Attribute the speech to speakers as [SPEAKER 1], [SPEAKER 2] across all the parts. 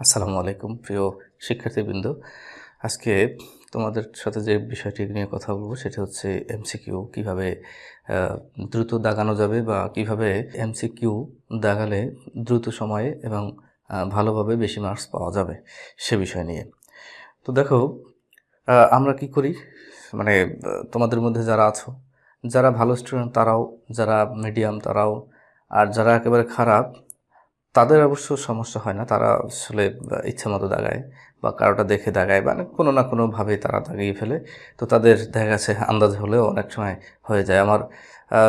[SPEAKER 1] আসসালামু আলাইকুম, প্রিয় শিক্ষার্থীবৃন্দ। আজকে তোমাদের সাথে যে বিষয়টি নিয়ে কথা বলব, সেটা হচ্ছে এমসিকিউ কীভাবে দ্রুত দাগানো যাবে বা কীভাবে এমসিকিউ দাগালে দ্রুত সময়ে এবং ভালোভাবে বেশি মার্কস পাওয়া যাবে সে বিষয় নিয়ে। তো দেখো আমরা কি করি? মানে তোমাদের মধ্যে যারা আছো, যারা ভালো স্টুডেন্ট তারাও, যারা মিডিয়াম তারাও, আর যারা একেবারে খারাপ তাদের অবশ্য সমস্যা হয় না, তারা আসলে ইচ্ছা মতো দাগায় বা কারোটা দেখে দাগায় বা কোনো না কোনোভাবে তারা দাগিয়ে ফেলে। তো তাদের দেখা গেছে আন্দাজ হলেও অনেক সময় হয়ে যায়। আমার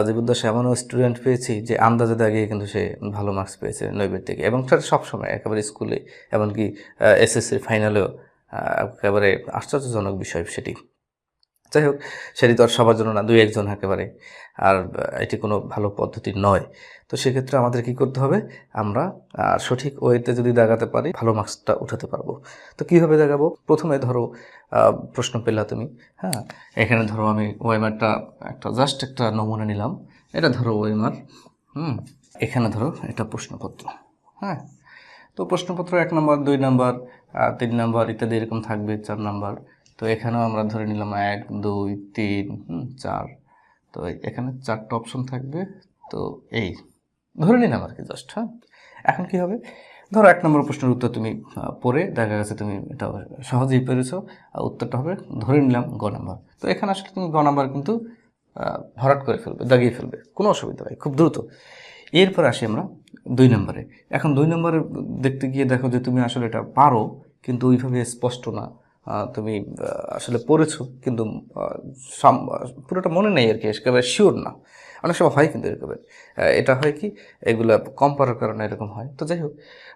[SPEAKER 1] জীবদ্দশা এমনও স্টুডেন্ট পেয়েছি যে আন্দাজে দাগিয়ে কিন্তু সে ভালো মার্কস পেয়েছে নৈবেদ্যিকে এবং সেটা সবসময় একেবারে স্কুলে, এমনকি এসএসসির ফাইনালেও একেবারে আশ্চর্যজনক বিষয় সেটি। যাই হোক, সেটি তো আর সবার জন্য না, দুই একজন একেবারে। আর এটি কোনো ভালো পদ্ধতি নয়। তো সেক্ষেত্রে আমাদের কি করতে হবে? আমরা সঠিক ওয়েতে যদি দাগাতে পারি, ভালো মার্কসটা উঠাতে পারব। তো কীভাবে দাগাবো প্রথমে ধরো প্রশ্ন পেলা তুমি। হ্যাঁ এখানে ধরো আমি ওয়েমারটা একটা, জাস্ট একটা নমুনা নিলাম। এটা ধরো ওয়েমার। হুম, এখানে ধরো এটা প্রশ্নপত্র। হ্যাঁ তো প্রশ্নপত্র এক নম্বর, দুই নম্বর তিন নম্বর ইত্যাদি এরকম থাকবে, চার নম্বর। তো এখানেও আমরা ধরে নিলাম এক, দুই, তিন চার। তো এখানে চারটা অপশন থাকবে। তো এই, ধরে নিলাম আর কি জাস্ট হ্যাঁ? এখন কি হবে? ধরো এক নম্বর প্রশ্নের উত্তর তুমি পড়ে দেখা গেছে তুমি এটা সহজেই পেরেছ। আর উত্তরটা হবে ধরে নিলাম গ নাম্বার তো এখানে আসলে তুমি গ নাম্বার কিন্তু ভরাট করে ফেলবে, দাগিয়ে ফেলবে। কোনো অসুবিধা নেই, খুব দ্রুত। এরপর আসি আমরা দুই নম্বরে। এখন দুই নম্বরে দেখতে গিয়ে দেখো যে তুমি আসলে এটা পারো, কিন্তু ওইভাবে স্পষ্ট না। তুমি আসলে পড়েছো, কিন্তু পুরোটা মনে নেই আর কি, একেবারে শিওর না। অনেক সময় হয় কিন্তু এরকম। এটা হয় কি, এগুলো কম পড়ার কারণে এরকম হয়। তো যাই হোক,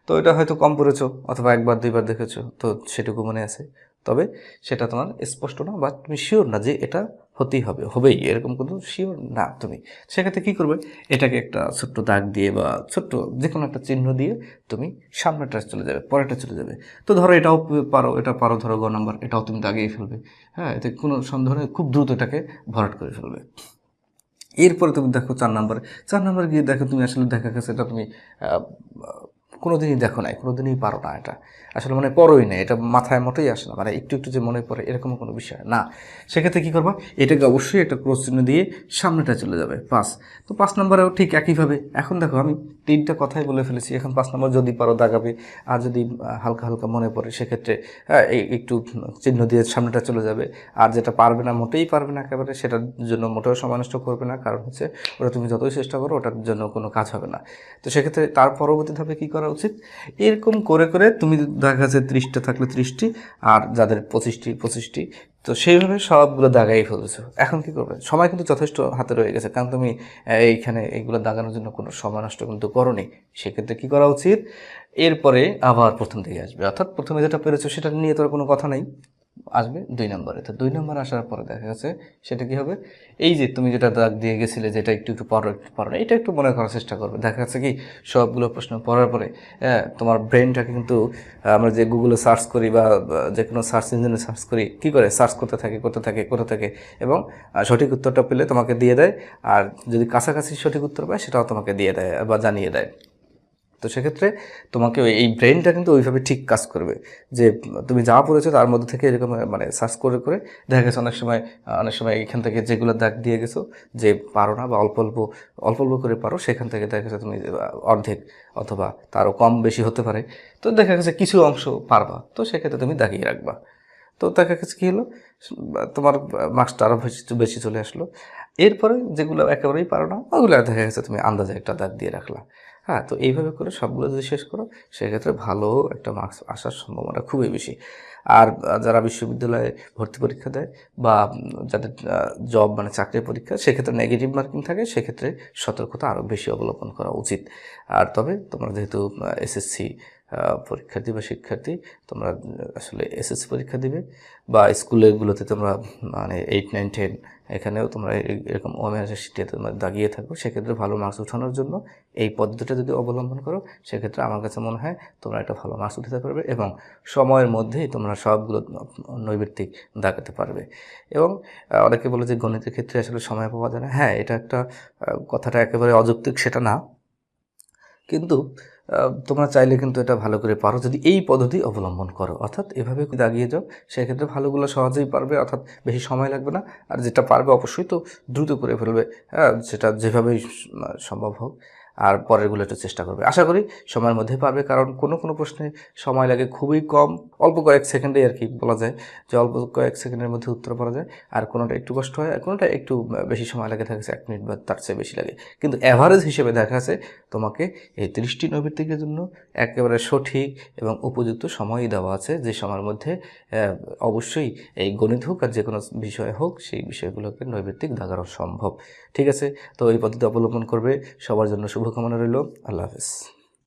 [SPEAKER 1] তো এটা হয়তো কম পড়েছো, অথবা একবার, দুইবার দেখেছ, তো সেটুকু মনে আছে। তবে সেটা তোমার স্পষ্ট না, বা তুমি শিওর না যে এটা হতেই হবে, হবেই, এরকম কোনো শিওর না। তুমি সেক্ষেত্রে কী করবে? এটাকে একটা ছোট্ট দাগ দিয়ে বা ছোট্ট যে কোনো একটা চিহ্ন দিয়ে তুমি সামনেটা চলে যাবে, পরেরটা চলে যাবে। তো ধরো এটাও পারো, এটা পারো, ধরো গ নাম্বার, এটাও তুমি দাগিয়ে ফেলবে। হ্যাঁ এতে কোনো সন্দেহ নেই, খুব দ্রুত এটাকে ভরাট করে ফেলবে। এরপরে তুমি দেখো চার নম্বরে, চার নাম্বার গিয়ে দেখো তুমি আসলে দেখা গেছে এটা তুমি আহ, কোনোদিনই দেখো নাই কোনোদিনই পারো না এটা। আসলে মানে পরোই না এটা মাথায় মোটেই আসে না মানে একটু একটু যে মনে পড়ে এরকম কোনো বিষয় না। সেক্ষেত্রে কী করবা? এটাকে অবশ্যই একটা ক্রস চিহ্ন দিয়ে সামনেটা চলে যাবে পাঁচ তো পাঁচ নম্বরেও ঠিক একইভাবে। এখন দেখো আমি তিনটা কথাই বলে ফেলেছি। এখন পাঁচ নম্বর যদি পারো দাগাবে। আর যদি হালকা হালকা মনে পড়ে সেক্ষেত্রে হ্যাঁ, একটু চিহ্ন দিয়ে সামনেটা চলে যাবে। আর যেটা পারবে না মোটেই পারবে না একেবারে সেটার জন্য মোটেও সময় নষ্ট করবে না। কারণ হচ্ছে ওটা তুমি যতই চেষ্টা করো ওটার জন্য কোনো কাজ হবে না। তো সেক্ষেত্রে তার পরবর্তী ধাপে কী করা উচিত? এরকম করে করে তুমি দেখা যাচ্ছে ত্রিশটা থাকলে ত্রিশটি আর যাদের পঁচিশটি পঁচিশটি তো সেইভাবে সবগুলো দাগাই ফেলেছো। এখন কি করবে? সময় কিন্তু যথেষ্ট হাতে রয়ে গেছে। কারণ তুমি এইখানে এইগুলো দাগানোর জন্য কোনো সময় নষ্ট কিন্তু করনি। সেক্ষেত্রে কি করা উচিত? এরপরে আবার প্রথম দিকে আসবে। অর্থাৎ প্রথমে যেটা পেরেছ সেটা নিয়ে তোর কোনো কথা নেই। আসবে দুই নম্বরে। তো দুই নম্বর আসার পরে দেখা গেছে সেটা কি হবে? এই যে তুমি যেটা দাগ দিয়ে গেছিলে যেটা একটু একটু পারো একটু পারো এটা একটু মনে করার চেষ্টা করবে। দেখা যাচ্ছে কি সবগুলো প্রশ্ন পড়ার পরে হ্যাঁ, তোমার ব্রেনটাকে কিন্তু আমরা যে গুগলে সার্চ করি বা যে কোনো সার্চ ইঞ্জিনে সার্চ করি কি করে? সার্চ করতে থাকে করতে থাকে করতে থাকে এবং সঠিক উত্তরটা পেলে তোমাকে দিয়ে দেয়। আর যদি কাছাকাছি সঠিক উত্তর পায় সেটাও তোমাকে দিয়ে দেয় বা জানিয়ে দেয়। তো সেক্ষেত্রে তোমাকে এই ব্রেনটা কিন্তু ওইভাবে ঠিক কাজ করবে। যে তুমি যা পড়েছো তার মধ্যে থেকে এরকম মানে সার্চ করে করে দেখা গেছে অনেক সময় অনেক সময় এখান থেকে যেগুলো দাগ দিয়ে গেছো যে পারো না বা অল্প অল্প অল্প অল্প করে পারো, সেখান থেকে দেখা গেছে তুমি অর্ধেক অথবা তারও কম বেশি হতে পারে। তো দেখা গেছে কিছু অংশ পারবা, তো সেক্ষেত্রে তুমি দাগিয়ে রাখবা। তো দেখা গেছে কী হলো, তোমার মার্কসটা আরও বেশি বেশি চলে আসলো। এরপরে যেগুলো একেবারেই পারো না, ওগুলো দেখা গেছে তুমি আন্দাজে একটা দাগ দিয়ে রাখলা। হ্যাঁ তো এইভাবে করে সবগুলো যদি শেষ করো, সেক্ষেত্রে ভালো একটা মার্কস আসার সম্ভাবনা খুবই বেশি। আর যারা বিশ্ববিদ্যালয়ে ভর্তি পরীক্ষা দেয় বা যাদের জব মানে চাকরির পরীক্ষা, সেক্ষেত্রে নেগেটিভ মার্কিং থাকে, সেক্ষেত্রে সতর্কতা আরও বেশি অবলম্বন করা উচিত। আর তবে তোমরা যেহেতু এসএসসি পরীক্ষার্থী বা শিক্ষার্থী, তোমরা আসলে এসএসসি পরীক্ষা দিবে। বা স্কুলেগুলোতে তোমরা মানে এইট নাইন টেন এখানেও তোমরা এরকম ওমেন্সের সিটে তোমরা দাগিয়ে থাকো। সেক্ষেত্রে ভালো মার্কস উঠানোর জন্য এই পদ্ধতিটা যদি অবলম্বন করো, সেক্ষেত্রে আমার কাছে মনে হয় তোমরা একটা ভালো মার্কস উঠাতে পারবে এবং সময়ের মধ্যেই তোমরা সবগুলো নৈবৃত্তিক দাগাতে পারবে। এবং অনেকে বলে যে গণিতের ক্ষেত্রে আসলে সময় পাওয়া যায় না। হ্যাঁ এটা একটা কথাটা একেবারে অযৌক্তিক সেটা না। কিন্তু তোমরা চাইলে কিন্তু এটা ভালো করে পারো যদি এই পদ্ধতি অবলম্বন করো। অর্থাৎ এভাবে দাগিয়ে যাও, সেক্ষেত্রে ভালোগুলো সহজেই পারবে, অর্থাৎ বেশি সময় লাগবে না। আর যেটা পারবে অবশ্যই তো দ্রুত করে ফেলবে। হ্যাঁ সেটা যেভাবেই সম্ভব হোক। আর পরেরগুলো একটু চেষ্টা করবে। আশা করি সময়ের মধ্যে পারবে কারণ কোনো কোনো প্রশ্নে সময় লাগে খুবই কম, অল্প কয়েক সেকেন্ডে আর কি বলা যায়, যে অল্প কয়েক সেকেন্ডের মধ্যে উত্তর পাওয়া যায়। আর কোনোটা একটু কষ্ট হয়, আর কোনোটা একটু বেশি সময় লাগে থাকে এক মিনিট বা তার চেয়ে বেশি লাগে। কিন্তু অ্যাভারেজ হিসেবে দেখা আছে তোমাকে এই তিরিশটি নৈবিত্তিকের জন্য একেবারে সঠিক এবং উপযুক্ত সময়ই দেওয়া আছে, যে সময়ের মধ্যে অবশ্যই এই গণিত হোক আর যে কোনো বিষয় হোক, সেই বিষয়গুলোকে নৈবিত্তিক দাগানো সম্ভব। ঠিক আছে? তো এই পদ্ধতি অবলম্বন করবে। সবার জন্য শুভকামনা রইল। আল্লাহ হাফেজ।